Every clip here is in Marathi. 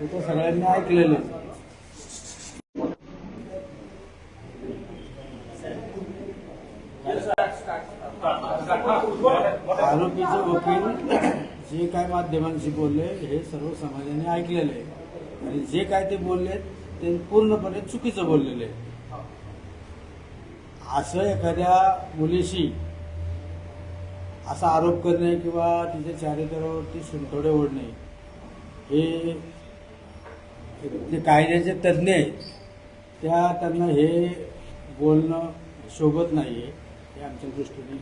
ते तर सगळ्यांनी ऐकलेलं आहे. आरोपीचे वकील जे काय माध्यमांशी बोलले हे सर्व समाजाने ऐकलेलं आहे आणि जे काय ते बोलले ते पूर्णपणे चुकीचं बोललेले आहे असं एखाद्या मुलीशी असा आरोप करणे किंवा तिच्या चारित्र्यावरती शिंतोडे ओढणे हे जे कायद्याचे तज्ज्ञ आहेत त्या त्यांना हे बोलणं शोभत नाही आहे हे आमच्या दृष्टीने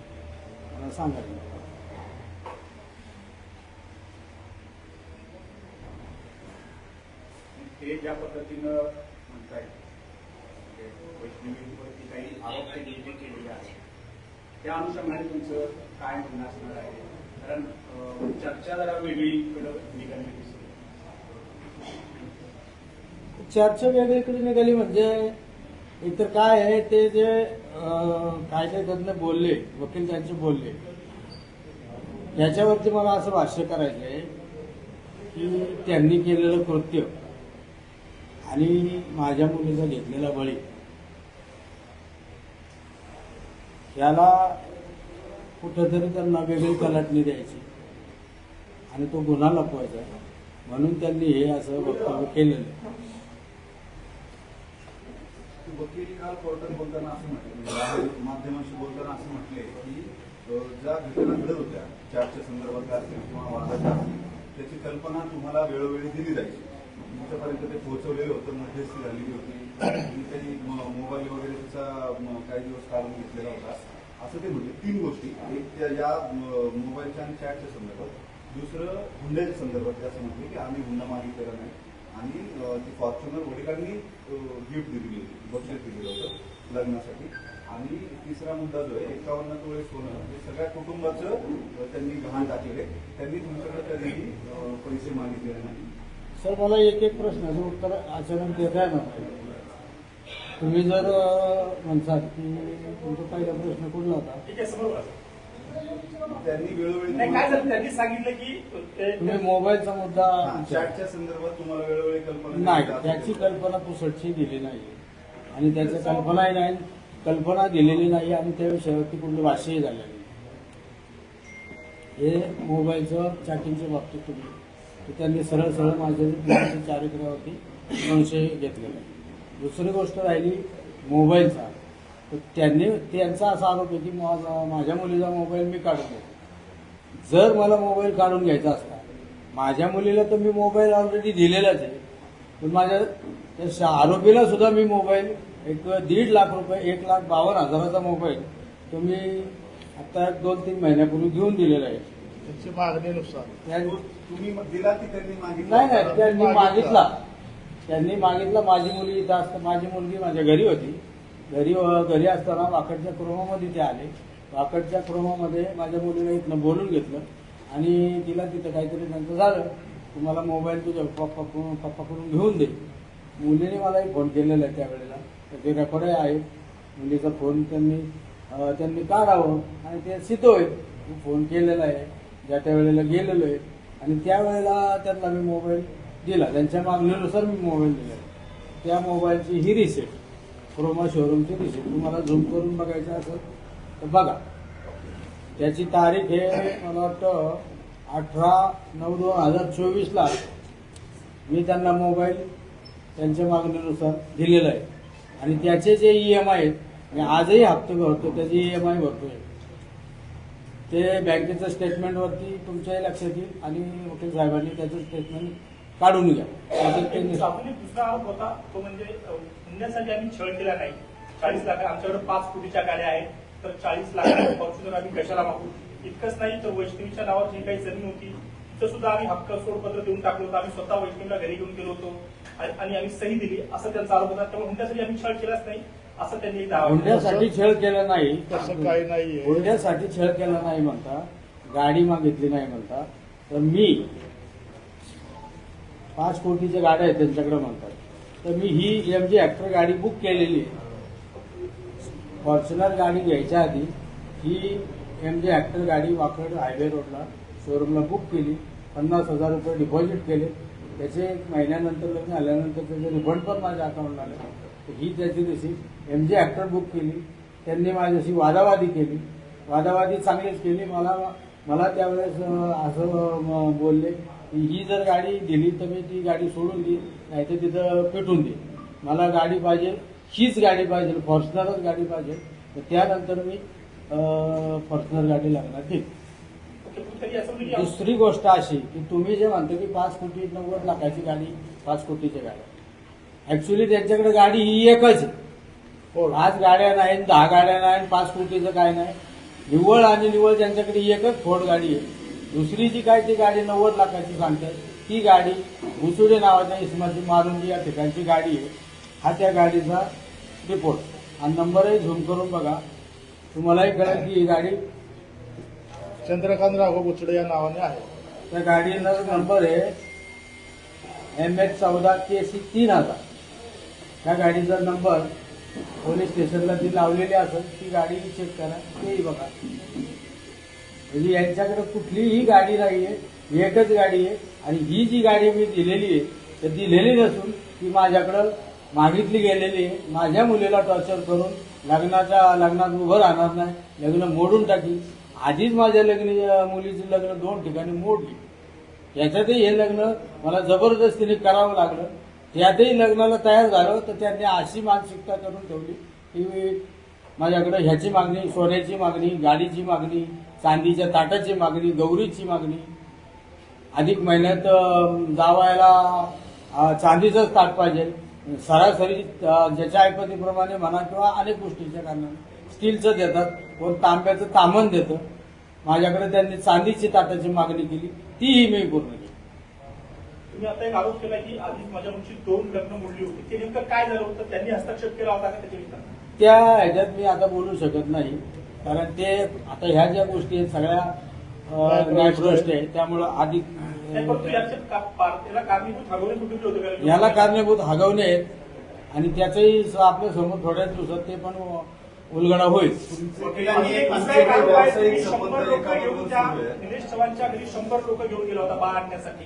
मला सांगायला ते ज्या पद्धतीनं म्हणताय म्हणजे वैष्णवीवरती काही आरोप त्यांनी केलेले आहेत त्या अनुषंगाने तुमचं काय म्हणणं असणार आहे? कारण चर्चा जरा वेगळीकडं निघाली चर्चा वेगळीकडे निघाली म्हणजे इतर काय आहे ते जे अं, कायदे तज्ञ बोलले वकील त्यांचे बोलले याच्यावरती मला असं भाष्य करायचं आहे की त्यांनी केलेलं कृत्य आणि माझ्या मुलीचा घेतलेला बळी याला कुठंतरी त्यांना वेगळी कलाटणी द्यायची आणि तो गुन्हा लपवायचा. म्हणून त्यांनी हे असं वक्तव्य केलेलं वकील काल कोर्टात बोलताना असं म्हटलं माध्यमाशी म्हणजे माध्यमांशी बोलताना असं म्हटले की ज्या घटना घडत होत्या चारच्या संदर्भातल्या असतील किंवा वादाच्या असतील त्याची कल्पना तुम्हाला वेळोवेळी दिली जायची. तुमच्यापर्यंत ते पोहोचवलेलं होतं मध्यस्थी झालेली होती. तुम्ही काही मोबाईल वगैरे त्याचा काही दिवस काढून घेतलेला होता. असं ते म्हटले. तीन गोष्टी. एक त्या या मोबाईलच्या आणि चॅटच्या संदर्भात. दुसरं हुंड्याच्या संदर्भात. ते असं म्हटले की आम्ही हुंडा मागितलेला नाही. आणि ती फॉर्च्युनर वडिलांनी गिफ्ट दिलेली होती. बक्षीस दिलेलं होतं लग्नासाठी. आणि तिसरा मुद्दा जो आहे एकावन्न तोळे सोनं हे सगळ्या कुटुंबाचं त्यांनी गहाण टाकलेले त्यांनी तुमच्याकडे कधीही पैसे मागितलेले नाही. सर मला एक एक प्रश्नाचं उत्तर अचानक देता येणार तुम्ही जर म्हणसाल की तुमचा पहिला प्रश्न कुठला होता? ठीक आहे समोर त्यांनी वेळोवेळी नाही काय झालं त्यांनी सांगितलं की ते- तुम्ही मोबाईलचा मुद्दा. चॅटच्या संदर्भात तुम्हाला वेळोवेळी कल्पना नाही दिली जाते. त्याची कल्पना पुसटची दिली नाही आणि त्याच्या कल्पनाही नाही कल्पना दिलेली नाही आणि त्या विषयावरती कुठलं भाष्यही झालं नाही हे मोबाईलचं चॅटिंगच्या बाबतीत तुम्ही तर त्यांनी सरळ सरळ माझ्या मुलीच्या चारित्र्यावरती संशय घेतलेला आहे. दुसरी गोष्ट राहिली मोबाईलचा तर त्यांनी त्यांचा असा आरोप आहे की माझा माझ्या मुलीचा मोबाईल मी काढून घेतो जर मला मोबाईल काढून घ्यायचा असता माझ्या मुलीला तर मी मोबाईल ऑलरेडी दिलेलाच आहे. पण माझ्या आरोपीला सुद्धा मी मोबाईल एक दीड लाख रुपये एक लाख बावन्न हजाराचा मोबाईल तो मी आता एक दोन तीन महिन्यापूर्वी घेऊन दिलेला आहे. त्यांची मागणीनुसार तुम्ही मग दिला की त्यांनी मागितलं? नाही नाही त्यांनी मागितला. त्यांनी मागितला. माझी मुलगी इथं असतं माझी मुलगी माझ्या घरी होती. घरी घरी असताना वाकडच्या क्रोमामध्ये ते आले. वाकडच्या क्रोमामध्ये माझ्या मुलीला इथनं बोलून घेतलं आणि तिला तिथं काहीतरी त्यांचं झालं. तुम्हाला मोबाईल तुझ्या पप्पा पप्पाकडून घेऊन दे. मुलीने मलाही फोन केलेला आहे त्यावेळेला. तर ते रेकॉर्डही आहे. मुलीचा फोन त्यांनी त्यांनी काढावं आणि ते सितोय फोन केलेला आहे. ज्या त्या वेळेला गेलेलो आहे. आणि त्यावेळेला त्यांना मी मोबाईल दिला. त्यांच्या मागणीनुसार मी मोबाईल दिला त्या मोबाईलची ही रिसेट क्रोमा शोरूमची रिसेट तुम्हाला झूम करून बघायचं असेल तर बघा. त्याची तारीख हे मला वाटतं अठरा नऊ दोन हजार चोवीसला मी त्यांना मोबाईल त्यांच्या मागणीनुसार दिलेला आहे. आणि त्याचे जे ई एम आय आहेत मी आजही हप्ते भरतो त्याचे ई एम आय भरतोय. ते बँकेचं स्टेटमेंटवरती तुमच्याही लक्षात येईल आणि वकील साहेबांनी त्याचं स्टेटमेंट काढून घ्या दुसरा आरोप होता तो म्हणजे आम्ही छळ केला नाही. चाळीस लाख आमच्याकडे पाच कोटीच्या गाड्या आहेत तर चाळीस लाख फॉर्च्युनर आम्ही कशाला मागू? इतकंच नाही तर वैष्णवीच्या नावावर जी काही जमीन होती तिथं सुद्धा आम्ही हक्क सोडपत्र देऊन टाकलं होतं. आम्ही स्वतः वैष्णवीला घरी घेऊन गेलो होतो. आणि आम्ही सही दिली असं त्यांचा आरोप होता. त्यामुळे हुंड्यासाठी आम्ही छळ केलाच नाही असं त्यांनी. हुंड्यासाठी छळ केला नाही तसं काही नाहीये. हुंड्यासाठी छळ केला नाही म्हणता गाडी मागितली नाही म्हणता तर मी पाच कोटीच्या गाड्या आहेत त्यांच्याकडे म्हणतात. तर मी ही एम जी ॲक्टर गाडी बुक केलेली आहे. फॉर्च्युनर गाडी घ्यायच्या आधी ही एम जी ॲक्टर गाडी वाकड हायवे रोडला शोरूमला बुक केली पन्नास हजार रुपये डिपॉझिट केले. त्याचे एक महिन्यानंतर लग्न आल्यानंतर त्याचे रिफंड पण माझ्या अकाउंटला आले. तर ही त्याची receipt M G Astor book केली. त्यांनी माझ्याशी वादावादी केली. वादावादी चांगलीच केली. मला मला त्यावेळेस असं बोलले ही जर गाडी दिली तर मी ती गाडी सोडून देईन नाही तर तिथं पेटून देईन. मला गाडी पाहिजे हीच गाडी पाहिजे फॉर्च्युनरच गाडी पाहिजे तर त्यानंतर मी फॉर्च्युनर गाडी लागणार म्हणजे दुसरी गोष्ट अशी की तुम्ही जे म्हणतो की पाच कोटी नव्वद लाखाची गाडी पाच कोटीची गाडी. ऍक्च्युली त्यांच्याकडे गाडी ही एकच आहे. हो. पाच गाड्या नाही दहा गाड्या नाही पाच कोटीचं काय नाही. निव्वळ आणि निव्वळ त्यांच्याकडे ही एकच फोर्ड गाडी आहे. दुसरी जी काय ती गाडी नव्वद लाखाची सांगते ती गाडी मुसुडे नावाच्या इसमाची मारुंजी या ठिकाणची गाडी आहे. हा त्या गाडीचा रिपोर्ट आणि नंबरही झूम करून बघा. तुम्हालाही कळेल की ही गाडी चंद्रकांत राघव बुचडे या नावाने आहे. त्या गाडीचा नंबर आहे एम एच चौदा के सी तीन हजार. त्या गाडीचा नंबर पोलीस स्टेशनला ती लावलेली असेल ती गाडी चेक करा तेही बघा. म्हणजे यांच्याकडे कुठलीही गाडी नाही आहे एकच गाडी आहे. आणि ही जी गाडी मी दिलेली आहे तर दिलेली नसून ती माझ्याकडं मागितली गेलेली आहे. माझ्या मुलीला टॉर्चर करून लग्नाच्या लग्नात उभं राहणार नाही लग्न मोडून टाकी आधीच माझ्या लग्न मुलीचं लग्न दोन ठिकाणी मोडली. याच्यातही हे लग्न मला जबरदस्तीने करावं लागलं. त्यातही लग्नाला तयार झालं तर त्यांनी अशी मानसिकता करून ठेवली की माझ्याकडे ह्याची मागणी सोन्याची मागणी गाडीची मागणी चांदीच्या ताटाची मागणी गौरीची मागणी. अधिक महिन्यात जावायला चांदीचंच ताट पाहिजे. सरासरी ज्याच्या ऐपतीप्रमाणे म्हणा किंवा अनेक गोष्टीच्या कारणाने. स्टीलचं देतात कोण तांब्याचं तामण देतं. माझ्याकडे त्यांनी चांदीची ताटाची मागणी केली. तीही मी पूर्ण केली. तुम्ही आता एक आरोप केला की आधीच माझ्या मुलीची दोन लग्न मोडली होती. ते नेमकं काय झालं होतं? त्यांनी हस्तक्षेप केला होता का त्याच्या त्या ह्याच्यात मी आता बोलू शकत नाही. कारण ते आता ह्या ज्या गोष्टी आहेत सगळ्या न्यायप्रविष्ट आहे त्यामुळं अधिक याला कारणीभूत हगवणे आहेत आणि त्याचंही आपल्यासमोर थोड्याच दिवसात ते पण उलगडा होईल. निलेश चव्हाणच्या घरी शंभर लोक घेऊन गेला होता बाळ आणण्यासाठी.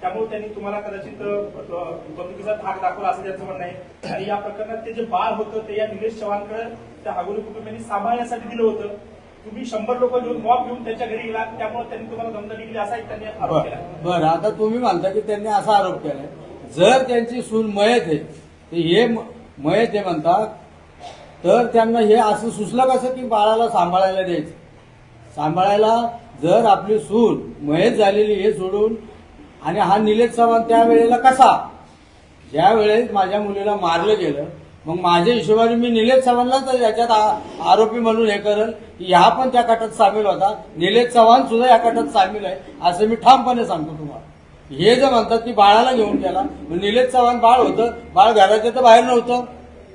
त्यामुळे त्यांनी तुम्हाला कदाचित बंदुकीचा धाक दाखवला असं त्यांचं म्हणणं आहे. आणि या प्रकरणात ते जे बाळ होतं ते या निलेश चव्हाणकडे त्या हागोली कुटुंबियांनी सांभाळण्यासाठी दिलं होतं. तुम्ही शंभर लोक घेऊन मॉब घेऊन त्यांच्या घरी गेला त्यामुळे त्यांनी तुम्हाला दमदाटी केली असा एक त्यांनी आरोप केला. बर आता तुम्ही म्हणता की त्यांनी असा आरोप केलाय जर त्यांची सून मयत आहे तर हे मयत आहे म्हणतात तर त्यांना हे असं सुचलं कसं की बाळाला सांभाळायला द्यायचं? सांभाळायला जर आपली सून मयत झालेली हे सोडून आणि हा निलेश चव्हाण त्यावेळेला कसा? ज्या वेळेस माझ्या मुलीला मारलं गेलं मग माझ्या हिशोबाने मी निलेश चव्हाणला तर याच्यात आ- आरोपी म्हणून हे करेल की ह्या पण त्या कटात सामील होता. निलेश चव्हाण सुद्धा या कटात सामील आहे असं मी ठामपणे सांगतो तुम्हाला. हे जे म्हणतात की बाळाला घेऊन गेला मग निलेश चव्हाण बाळ होतं बाळ घराच्या तर बाहेर नव्हतं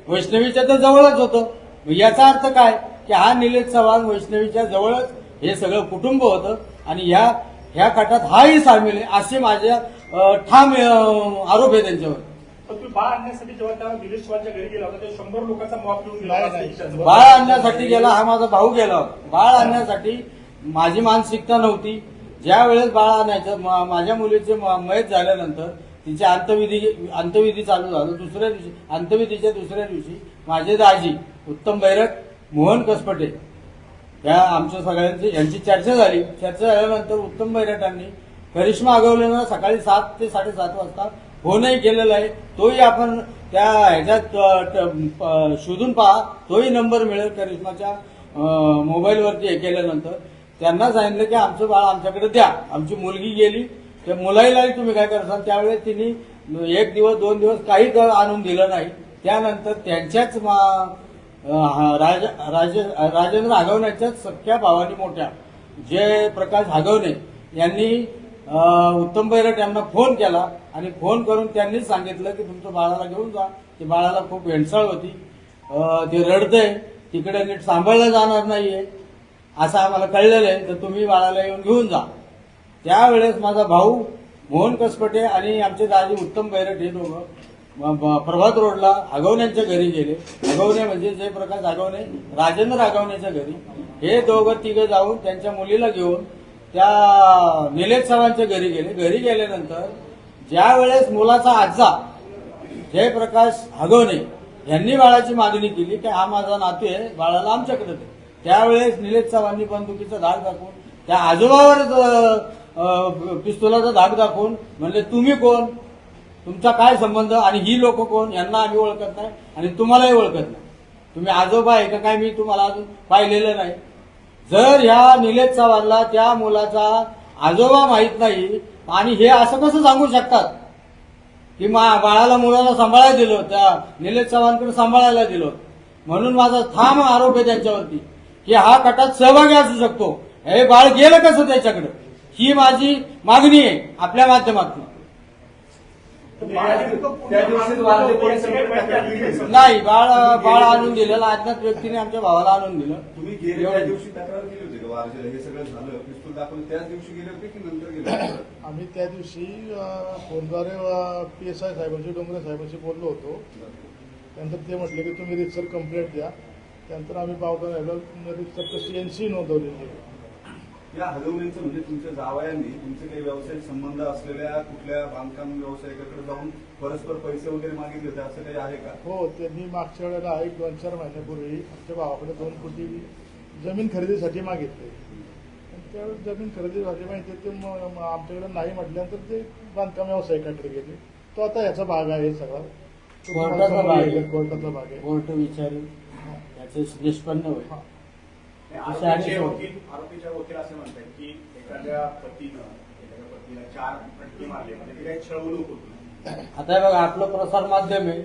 वैष्णवीच्या तर जवळच होतं. याचा अर्थ काय? की हा निलेश चव्हाण वैष्णवीच्या जवळच हे सगळं कुटुंब होतं आणि ह्या ह्या कटात हाही सामील आहे असे माझ्या अं, ठाम आरोप आहे त्यांच्यावर. पण तुम्ही बाळ आणण्यासाठी जेव्हा त्या निलेश चव्हाणच्या घरी गेला होता तेव्हा शंभर लोकांचा घेऊन गेला होता बाळ आणण्यासाठी गेला हा माझा भाऊ गेला होता. बाळ आणण्यासाठी माझी मानसिकता नव्हती. ज्या वेळेस बाळ आणायचं मा- माझ्या मुलीचे म- मयत झाल्यानंतर तिचे अंतविधी अंतविधी चालू झालं. दुसऱ्या दिवशी अंतविधीच्या दुसऱ्या दिवशी माझे दाजी उत्तम बैरट मोहन कसपटे या आमच्या सगळ्यांची यांची चर्चा झाली. चर्चा झाल्यानंतर उत्तम बैरटांनी करिश्मा आगवलेनं सकाळी सात ते साडेसात वाजता फोनही केलेला आहे. तोही आपण त्या ह्याच्यात प- शोधून पहा. तोही नंबर मिळेल करिश्माच्या मोबाईलवरती हे केल्यानंतर. त्यांना सांगितलं की आमचं बाळ आमच्याकडे द्या. आमची मुलगी गेली. त्या मुलाईला तुम्ही काय करसाल? त्यावेळेस तिने एक दिवस दोन दिवस काही आणून दिलं नाही. त्यानंतर त्यांच्याच मा- राज राज- राजेंद्र हागवण्याच्याच सख्या भावानी मोठ्या. जय प्रकाश हागवणे यांनी उत्तम बैरट यांना फोन केला आणि फोन करून त्यांनीच सांगितलं की तुमचं बाळाला घेऊन जा. ती बाळाला खूप भेंडसाळ होती. ते रडतंय तिकडे नीट सांभाळलं जाणार नाहीये. असं आम्हाला कळलेलं आहे. तर तुम्ही बाळाला येऊन घेऊन जा. त्यावेळेस माझा भाऊ मोहन कसपटे आणि आमचे दाजी उत्तम बैरट हे दोघं प्रभात रोडला आगवण्यांच्या घरी गेले. आगवणे म्हणजे जयप्रकाश आगवणे राजेंद्र आगवण्याच्या घरी. हे दोघं तिघं जाऊन त्यांच्या मुलीला घेऊन त्या निलेश सरांच्या घरी गेले. घरी गेल्यानंतर ज्या वेळेस मुलाचा आजा जयप्रकाश हगवणे यांनी बाळाची मागणी केली की हा माझा नातू आहे बाळाला आमच्याकडे दे. त्यावेळेस निलेश चव्हाणनी बंदुकीचा धाक दाखवून त्या आजोबावर पिस्तुलाचा धाक दाखवून म्हणले तुम्ही कोण? तुमचा काय संबंध आणि ही लोक कोण? यांना आम्ही ओळखत नाही आणि तुम्हालाही ओळखत नाही. तुम्ही आजोबा आहे का काय मी तुम्हाला अजून पाहिलेलं नाही. जर ह्या निलेश चव्हाणला त्या मुलाचा आजोबा माहीत नाही आणि हे असं कसं सांगू शकतात? की मा बाळाला मुलाला सांभाळायला दिलं त्या निलेश चव्हाणकडे सांभाळायला दिलं म्हणून माझा ठाम आरोप आहे त्यांच्यावरती की हा कटात सहभागी असू शकतो. हे बाळ गेलं कसं त्याच्याकडे? ही माझी मागणी आहे आपल्या माध्यमातून त्या दिवशी वारले पोलीस नाही बाळ बाळ आणून दिलेलं अज्ञात व्यक्तीने आमच्या भावाला आणून दिलं. तुम्ही गेले त्या. दिवशी तक्रार केली होती का? वारजेला हे सगळं झालं. पिस्तूल दाखवून त्याच दिवशी गेले होते की नंतर गेले आम्ही त्या दिवशी फोनद्वारे पी एस आय साहेबांशी डोंगरे साहेबांशी बोललो होतो. त्यानंतर ते म्हटले की तुम्ही रितसर कंप्लेंट द्या. त्यानंतर आम्ही पावता रितसर सी एन सी नोंदवलेली आहे. या हलवणीचं म्हणजे तुमच्या जावयांनी तुमचे काही व्यावसायिक संबंध असलेल्या कुठल्या बांधकाम व्यावसायिकाकडे जाऊन परस्पर पैसे वगैरे मागितले होते असं काही आहे का? हो त्यांनी मागच्या वेळेला एक दोन चार महिन्यापूर्वी आमच्या भावाकडे दोन कोटी जमीन खरेदीसाठी मागितले. आणि त्यावेळेस जमीन खरेदीसाठी माहिती ते आमच्याकडे नाही म्हटल्यानंतर ते बांधकाम व्यावसायिकाकडे गेले. तो आता याचा भाग आहे सगळा. कोर्टाचा भाग आहे. कोर्टाचा भाग आहे. कोर्ट विचारू त्याचे निष्पन्न होईल. आरोपीचे वकील आरोपीच्या वकील असे म्हणतात की एखाद्या पतीनं एखाद्या पत्नीला चार फटके मारले म्हणजे ती काही छळवणूक होती आता बघा आपलं प्रसार माध्यम आहे.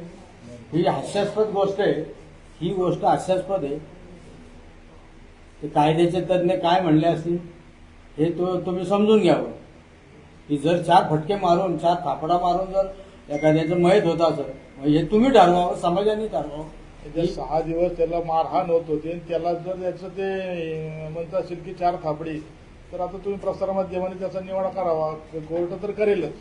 ही हास्यास्पद गोष्ट आहे. ही गोष्ट हास्यास्पद आहे. ते कायद्याचे तज्ज्ञ काय म्हणले असतील हे तो तुम्ही समजून घ्यावं की जर चार फटके मारून चार थापडा मारून जर एखाद्याचं मयत होत मग हे तुम्ही ठरवावं समाजाने ठरवावं त्याच्या सहा दिवस त्याला मारहाण होत होती आणि त्याला जर त्याचं ते म्हणत असेल की चार थापडी तर आता तुम्ही प्रसारमाध्यमाने त्याचा निवाडा करावा कोर्ट तर करेलच.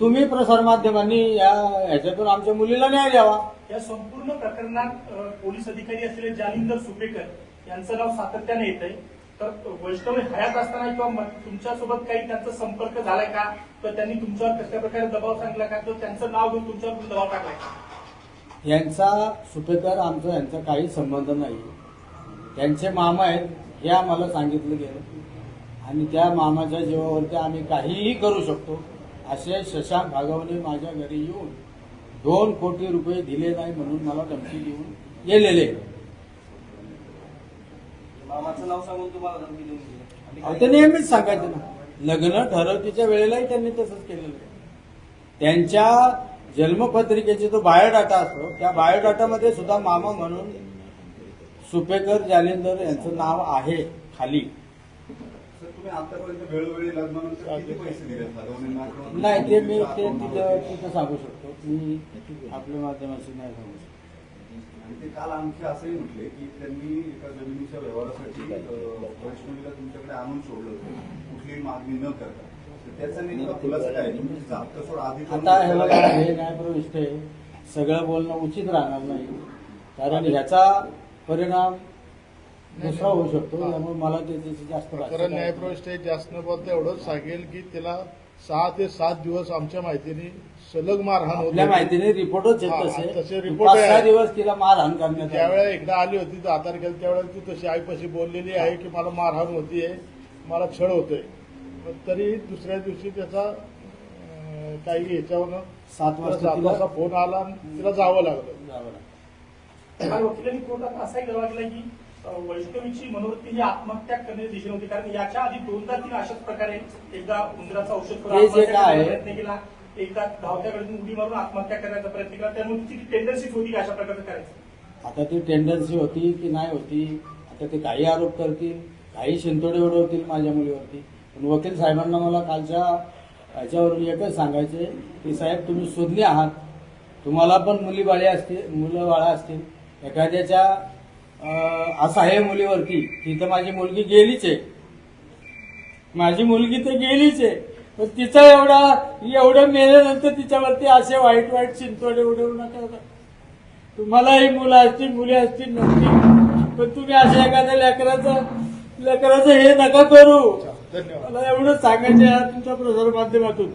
तुम्ही प्रसार माध्यमांनी या ह्याच्यातून आमच्या मुलीला न्याय द्यावा. या संपूर्ण प्रकरणात अ, पोलीस अधिकारी असलेले जालिंदर सुपेकर यांचं नाव सातत्याने येत आहे तर वैष्णवी हयात असताना किंवा म- तुमच्यासोबत काही त्यांचा संपर्क झालाय का? तर त्यांनी तुमच्यावर कशा प्रकारे दबाव सांगला का? तर त्यांचं नाव घेऊन तुमच्यावर दबाव टाकलाय का? यांचा सुपेकर आमचा यांचा काही संबंध नाही. त्यांचे मामा आहेत हे आम्हाला सांगितलं गेलं. आणि त्या मामाच्या जीवावरती आम्ही काहीही करू शकतो असे शशांक भागवणे माझ्या घरी येऊन दोन कोटी रुपये दिले नाही म्हणून मला धमकी देऊन गेलेले. मामाचं नाव सांगून तुम्हाला धमकी देऊन दिली अहो, ते नेहमीच सांगायचं ना. लग्न ठरवतीच्या वेळेलाही त्यांनी तसंच केलेलं आहे. त्यांच्या जन्मपत्रिकेचे जो बायोडाटा असतो त्या बायोडाटामध्ये सुद्धा मामा म्हणून सुपेकर जालिंदर यांचं नाव आहे खाली. नाही ते मी ते तिथं तिथं सांगू शकतो. मी आपल्या माध्यमाशी नाही सांगू शकतो. आणि ते काल आणखी असंही म्हटले की त्यांनी एका जमिनीच्या व्यवहारासाठी वैष्णवीला तुमच्याकडे आणून सोडलं होतं. कुठलीही मागणी न करता. करून आता हे बघा. हे न्यायप्रविष्ट आहे सगळं बोलणं उचित राहणार नाही कारण ह्याचा परिणाम दुसरा होऊ शकतो त्यामुळे मला त्याची जास्त कारण. न्यायप्रविष्ट जास्त न बोलता एवढंच सांगेल की त्याला सहा ते सात दिवस आमच्या माहितीने सलग मारहाण होत. माहितीने रिपोर्टच हा, येत तसे आहे. दिवस तिला मारहाण करण्यात आली. ज्यावेळेला एकदा आली होती दहा तारखेला त्यावेळेला ती तशी आईपाशी बोललेली आहे की मला मारहाण होतीये मला छळ होतोय तरी दुसऱ्या दिवशी त्याचा काही ह्याच्यावरनं सात वाजता फोन आला आणि तिला जावं लागलं. लागलं. वकिलांनी कोर्टात असाही दावा केला की वैष्णवीची मनोवृत्ती ही आत्महत्या करण्याची दिशेने होती कारण याच्या आधी दोनदा तिने अशाच प्रकारे एकदा उंदराचा औषध करून प्रयत्न केला. एकदा धावत्या वेळेतून उडी मारून आत्महत्या करण्याचा प्रयत्न केला. त्यामुळे तिची टेंडन्सीच होती की अशा प्रकारचं करायचं? आता ती टेंडन्सी होती की नाही होती? आता ते काही आरोप करतील काही शिंतोडे उडवतील माझ्या मुलीवरती. वकील साहेबांना मला कालच्या याच्यावरून एकच सांगायचे की साहेब तुम्ही शोधले आहात. तुम्हाला पण मुली बाळी असतील मुलं बाळा असतील. एखाद्याच्या असं आहे मुलीवरती. तिथं माझी मुलगी गेलीच आहे. माझी मुलगी तर गेलीच आहे. पण तिचा एवढा एवढं मेल्यानंतर तिच्यावरती असे वाईट वाईट चिंतोडे उडवू नका. तुम्हालाही मुलं असतील मुली असतील नसतील पण तुम्ही अशा एखाद्या लेकराचं लेकराचं हे नका करू. धन्यवाद. मला एवढंच सांगायचं आहे तुमच्या प्रसार माध्यमातून